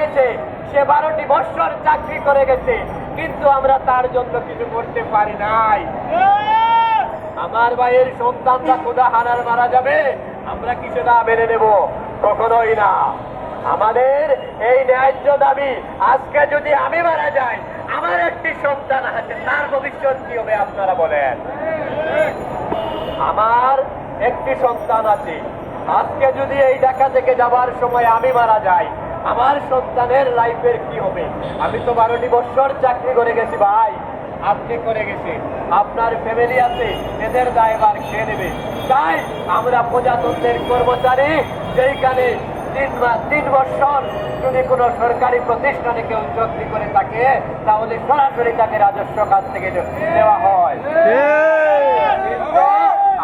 গেছে, সে বারোটি বৎসর চাকরি করে গেছে, কিন্তু আমরা তার জন্য কিছু করতে পারি নাই। আমার ভাইয়ের সন্তানরা কোদা হারার মারা যাবে, আমরা কিছু না মেনে নেব, কখনোই না। আমাদের এই ন্যায্য দাবি, আজকে যদি আমি মারা যাই, আমার একটি সন্তান আছে, তার ভবিষ্যৎ কি হবে আপনারা বলেন? আমার একটি সন্তান আছে, আজকে যদি এই ঢাকা থেকে যাবার সময় আমি মারা যাই আমার সন্তানের লাইফের কি হবে? আমি তো বারোটি বছর চাকরি করে গেছি ভাই। আপনি করে গেছে? আপনার ফ্যামিলি আছে এদের দায়ভার খেয়ে নেবে। তাই আমরা প্রজাতন্ত্রের কর্মচারী যেইখানে তিন মাস তিন বছর যদি কোনো সরকারি প্রতিষ্ঠানে কেউ চাকরি করে থাকে তাহলে সরাসরি তাকে রাজস্ব কাজ থেকে দেওয়া হয়।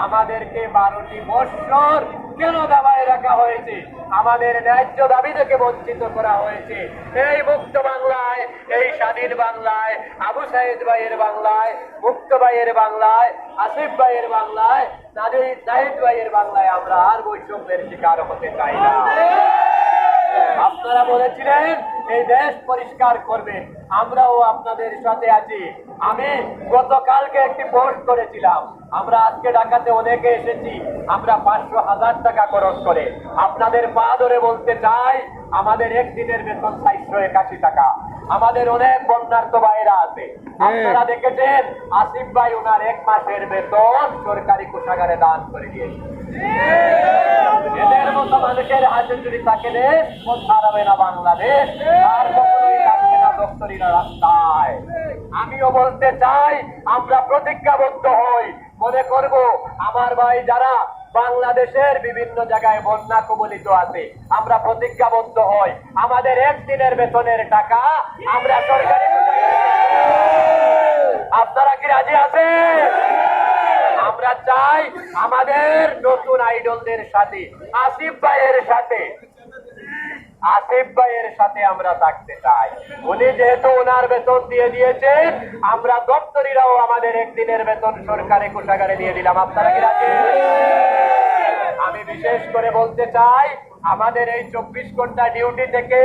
আমাদেরকে বারোটি বৎসর কেন দাবায় রাখা হয়েছে? আমাদের ন্যায্য দাবি থেকে বঞ্চিত করা হয়েছে। এই মুক্ত বাংলায়, এই স্বাধীন বাংলায়, আবু সাহেদ ভাইয়ের বাংলায়, মুক্ত ভাইয়ের বাংলায়, আসিফ ভাইয়ের বাংলায় নাজিদ নাহিদ ভাইয়ের বাংলায় আমরা আর বৈষম্যের শিকার হতে চাই না। আপনারা বলেছিলেন এই দেশ পরিষ্কার করবেন আমরাও আপনাদের সাথে আছি। আমি গতকালকে একটি পোস্ট করেছিলাম। আমরা আজকে ঢাকাতে অনেকে এসেছি। আমরা পাঁচশো হাজার টাকা খরচ করে। আপনাদের পা ধরে বলতে চাই আমাদের একদিনের বেতন চারশো একাশি টাকা। আমাদের অনেক বন্যার্থ ভাইরা আছে। আপনারা দেখেছেন আসিফ ভাই ওনার এক মাসের বেতন সরকারি কোষাগারে দান করে দিয়েছে। আমিও বলতে চাই, আমরা প্রতিজ্ঞাবদ্ধ হই। মনে করব, আমার ভাই যারা বাংলাদেশের বিভিন্ন জায়গায় বন্যা কবলিত আছে, আমরা প্রতিজ্ঞাবদ্ধ হই। আমাদের একদিনের বেতনের টাকা আমরা সরকারি আপনারা কি রাজি আছেন? চাই আমাদের নতুন আইডলদের সাথে, আসিফ ভাইয়ের সাথে। আসিফ ভাইয়ের সাথে আমরা থাকতে চাই। উনি যেহেতু ওনার বেতন দিয়ে দিয়েছেন, আমরা দপ্তরিরাও আমাদের একদিনের বেতন সরকারি কোষাগারে দিয়ে দিলাম। আপনারা কি রাজি? আমি বিশেষ করে বলতে চাই, আমাদের এই চব্বিশ ঘণ্টা ডিউটি থেকে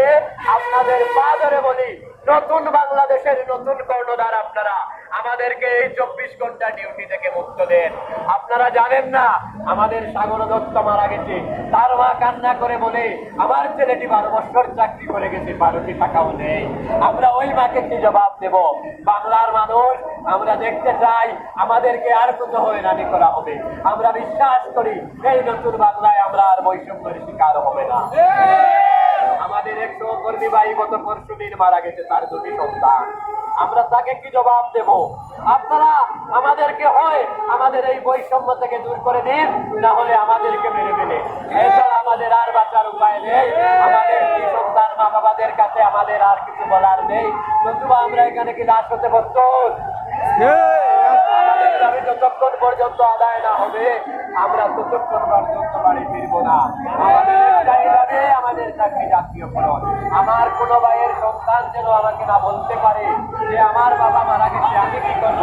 আপনাদের পা ধরে বলি নতুন বাংলাদেশের নতুন কর্ণধার আপনারা, আমাদেরকে এই চব্বিশ ঘণ্টা ডিউটি থেকে মুক্ত দেন। আপনারা জানেন না, আমাদের সাগর দত্ত মারা গেছে। তার মা কান্না করে বলে, আমার ছেলেটি বারো বছর চাকরি করে গেছে, বারোটি টাকাও নেই। আমরা ওই মাকে কি জবাব দেব? বাংলার মানুষ, আমরা দেখতে চাই আমাদেরকে আর কত হয়রানি করা হবে। আমরা বিশ্বাস করি, এই নতুন বাংলায় আমরা আর বৈষম্যের শিকার হবে না। আমাদের এক সহকর্মী ভাই গত পরশু দিন মারা গেছে, তার দুটি সন্তান। আমরা তাকে কি জবাব দেব? আপনারা আমাদেরকে হয় আমাদের এই বৈষম্য থেকে দূর করে দিন, না হলে আমাদেরকে মেরে ফেলে। এছাড়া আমাদের আর বাঁচার উপায় নেই। আমাদের সন্তান মা বাবাদের কাছে আমাদের আর কিছু বলার নেই। নতুবা আমরা এখানে কি দাস হতে প্রস্তুত? যতক্ষণ পর্যন্ত আদায় না হবে, আমরা ততক্ষণ পর্যন্ত বাড়ি ফিরবো না। আমাদের দাবি আমাদের চাকরি জাতীয়করণ আমার কোনো ভাইয়ের সন্তান যেন আমাকে না বলতে পারে যে আমার বাবা মারা গেছে, আমি কি করব?